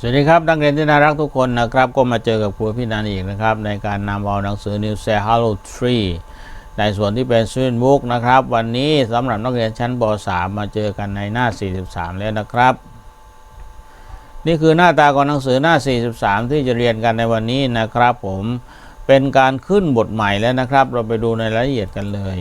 สวัสดีครับนักเรียนที่น่ารักทุกคนนะครับ ก็มาเจอกับครูพี่นันอีกนะครับ ในการนำเอาหนังสือ New Say Hello Tree ในส่วนที่เป็นชื่นมุกนะครับ วันนี้สำหรับนักเรียนชั้นป .3 มาเจอกันในหน้า 43 แล้วนะครับ นี่คือหน้าตาของหนังสือหน้า 43 ที่จะเรียนกันในวันนี้นะครับ ผมเป็นการขึ้นบทใหม่แล้วนะครับ เราไปดูในรายละเอียดกันเลย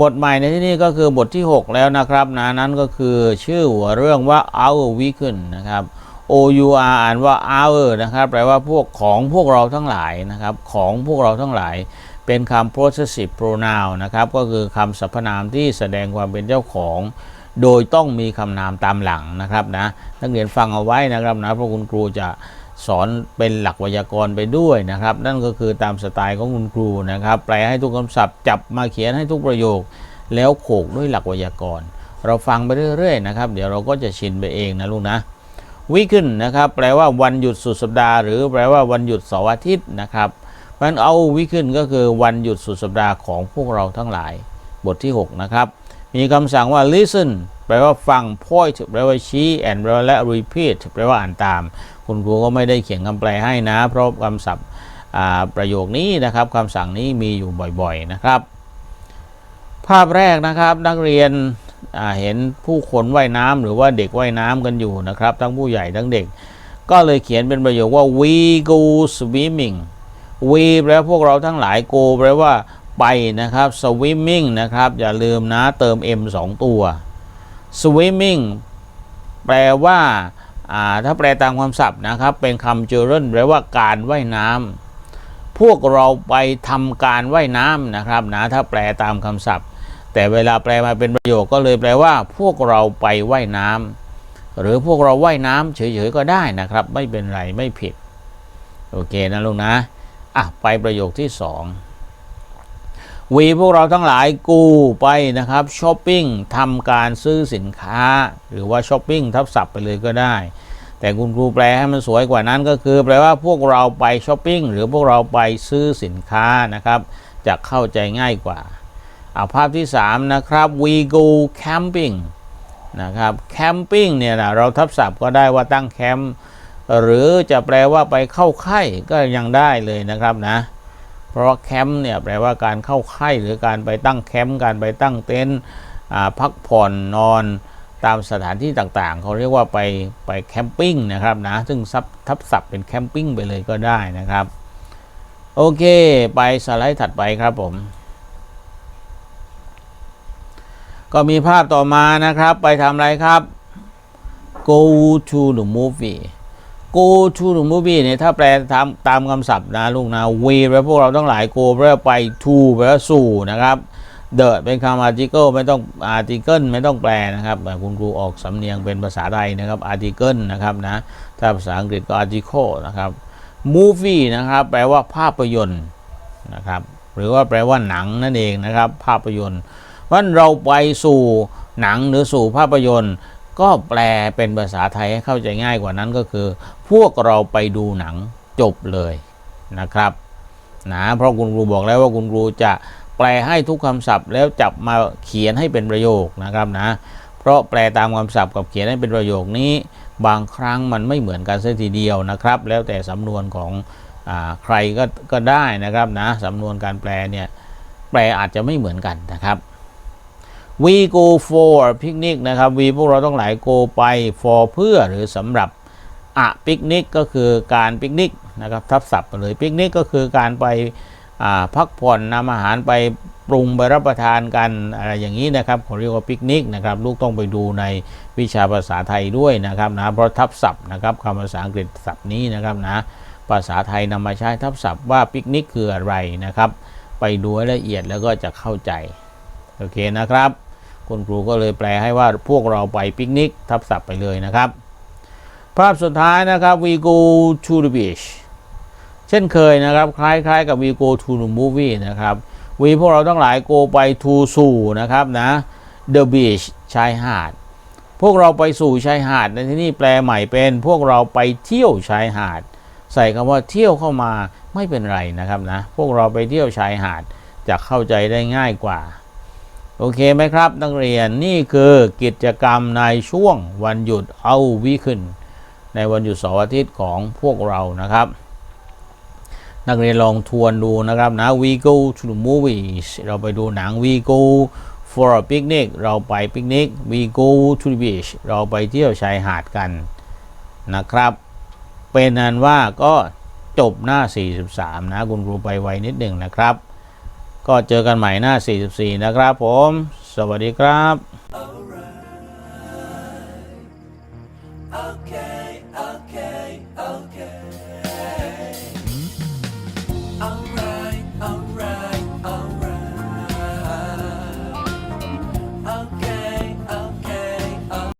บทใหม่ในที่นี้ก็คือบทที่ 6 แล้วนะครับนะนั้นก็คือชื่อหัวเรื่องว่า our weekend นะครับ O U R อ่านว่า our นะครับ แปลว่าพวกของพวกเราทั้งหลายนะครับ ของพวกเราทั้งหลาย เป็นคำ possessive pronoun นะครับ ก็คือคำสรรพนามที่แสดงความเป็นเจ้าของ โดยต้องมีคำนามตามหลังนะครับนะนักเรียนฟังเอาไว้นะครับนะเพราะคุณครูจะ สอนเป็นหลักไวยากรณ์ไปด้วยนะครับ นั่นก็คือตามสไตล์ของคุณครูนะครับ แปลให้ทุกคำศัพท์จับมาเขียนให้ทุกประโยค แล้วโขกด้วยหลักไวยากรณ์ เราฟังไปเรื่อยๆนะครับ เดี๋ยวเราก็จะชินไปเองนะลูกนะวีขึ้นนะครับ แปลว่าวันหยุดสุดสัปดาห์หรือแปลว่าวันหยุดเสาร์อาทิตย์นะครับเพราะฉะนั้นเอาวีขึ้นก็คือวันหยุดสุดสัปดาห์ของพวกเราทั้งหลาย บทที่ 6 นะครับ มีคำสั่งว่า listen แปลว่าฟัง point แปลว่าชี้ and แปลว่าและ repeat แปลว่าอ่านตาม คุณครูก็ไม่ได้เขียนคำแปลให้นะ เพราะคำศัพท์ประโยคนี้นะครับคำสั่งนี้มีอยู่บ่อยๆนะครับ ภาพแรกนะครับนักเรียนเห็นผู้คนว่ายน้ำหรือว่าเด็กว่ายน้ำกันอยู่นะครับ ทั้งผู้ใหญ่ทั้งเด็ก ก็เลยเขียนเป็นประโยคว่า we go swimming we แปลว่าพวกเราทั้งหลาย go แปลว่าไปนะครับ swimming นะครับ อย่าลืมนะเติม m 2 ตัว swimming แปลว่าถ้าแปลตามคำศัพท์นะครับ เป็นคำ g e r u n แปลว่าการว่ายน้ำพวกเราไปทำการว่ายน้ำนะครับนะถ้าแปลตามคำศัพท์ แต่เวลาแปลมาเป็นประโยคก็เลยแปลว่า พวกเราไปว่ายน้ำหรือพวกเราว่ายน้ำเฉยๆก็ได้นะครับ ไม่เป็นไรไม่ผิด โอเคนะลูกนะอะไปประโยคที่สอง วีพวกเราทั้งหลายกูไปนะครับช้อปปิ้งทำการซื้อสินค้า หรือว่าช้อปปิ้งทับศัพท์ไปเลยก็ได้ แต่คุณครูแปลให้มันสวยกว่านั้นก็คือ แปลว่าพวกเราไปช้อปปิ้งหรือพวกเราไปซื้อสินค้านะครับจะเข้าใจง่ายกว่าเอาภาพที่ 3 นะครับ we go camping นะครับ camping เนี่ยนะเราทับศัพท์ก็ได้ว่าตั้งแคมป์หรือจะแปลว่าไปเข้าค่ายก็ยังได้เลยนะครับนะ เพราะแคมป์เนี่ยแปลว่าการเข้าค่ายหรือการไปตั้งแคมป์การไปตั้งเต็นท์พักผ่อนนอนตามสถานที่ต่างๆ เขาเรียกว่าไปไปแคมปิ้งนะครับนะซึ่งซับทับศัพท์เป็นแคมปิ้งไปเลยก็ได้นะครับ โอเค ไปสไลด์ถัดไปครับผม ก็มีภาพต่อมานะครับ ไปทำอะไรครับ go to the movie go to the movie เนี่ยถ้าแปลตามตามคำศัพท์นะลูกนะ we แปลพวกเราทั้งหลาย go แปลว่าไป to แปลว่าสู่นะครับ the เป็นคำ article ไม่ต้อง article ไม่ต้องแปลนะครับ คุณครูออกสำเนียงเป็นภาษาไทยนะครับ article นะครับนะ ถ้าภาษาอังกฤษก็ article นะครับ movie นะครับ แปลว่าภาพยนตร์นะครับ หรือว่าแปลว่าหนังนั่นเองนะครับ ภาพยนตร์วันเราไปสู่หนังหรือสู่ภาพยนตร์ ก็แปลเป็นภาษาไทยให้เข้าใจง่ายกว่านั้นก็คือ พวกเราไปดูหนังจบเลยนะครับนะเพราะคุณครูบอกแล้วว่าคุณครูจะแปลให้ทุกคำศัพท์ แล้วจับมาเขียนให้เป็นประโยคนะครับนะ เพราะแปลตามคำศัพท์กับเขียนให้เป็นประโยคนี้ บางครั้งมันไม่เหมือนกันเสียทีเดียวนะครับ แล้วแต่สำนวนของอใครก็ก็ได้นะครับนะสำนวนการแปลเนี่ยแปลอาจจะไม่เหมือนกันนะครับ we go for picnic นะครับ we พวกเราต้องหลาย go ไป for เพื่อหรือสำหรับอะ picnic ก็คือการปิกนิกนะครับทับศัพท์เลยปิกนิกก็คือการไปพักผ่อนนำอาหารไปปรุงไปรับประทานกันอะไรอย่างนี้นะครับเขาเรียกว่าปิกนิกนะครับลูกต้องไปดูในวิชาภาษาไทยด้วยนะครับนะเพราะทับศัพท์นะครับคำภาษาอังกฤษศัพท์นี้นะครับนะภาษาไทยนำมาใช้ทับศัพท์ว่าปิกนิกคืออะไรนะครับ ไปดูละเอียดแล้วก็จะเข้าใจโอเคนะครับ คุณครูก็เลยแปลให้ว่าพวกเราไปปิกนิก ทับศัพท์ไปเลยนะครับ ภาพสุดท้ายนะครับ we go to the beach เช่นเคยนะครับ คล้ายๆกับ we go to the movie นะครับ we พวกเราทั้งหลาย go ไป to สู่นะครับนะ the beach ชายหาด พวกเราไปสู่ชายหาดในที่นี้แปลใหม่เป็น พวกเราไปเที่ยวชายหาด ใส่คำว่าเที่ยวเข้ามาไม่เป็นไรนะครับนะ พวกเราไปเที่ยวชายหาดจะเข้าใจได้ง่ายกว่า โอเคไหมครับ นักเรียนนี่คือกิจกรรมในช่วงวันหยุดเอาวีขึ้น ในวันหยุดเสาร์อาทิตย์ของพวกเรานะครับ นักเรียนลองทวนดูนะครับนะ we go to the movies เราไปดูหนัง we go for a picnic เราไปปิกนิก we go to the beach เราไปเที่ยวชายหาดกันนะครับ เป็นนั้นว่าก็จบหน้า 43 นะ คุณครูไปไวนิดหนึ่งนะครับ ก็เจอกันใหม่หน้า 44 นะครับผม สวัสดีครับ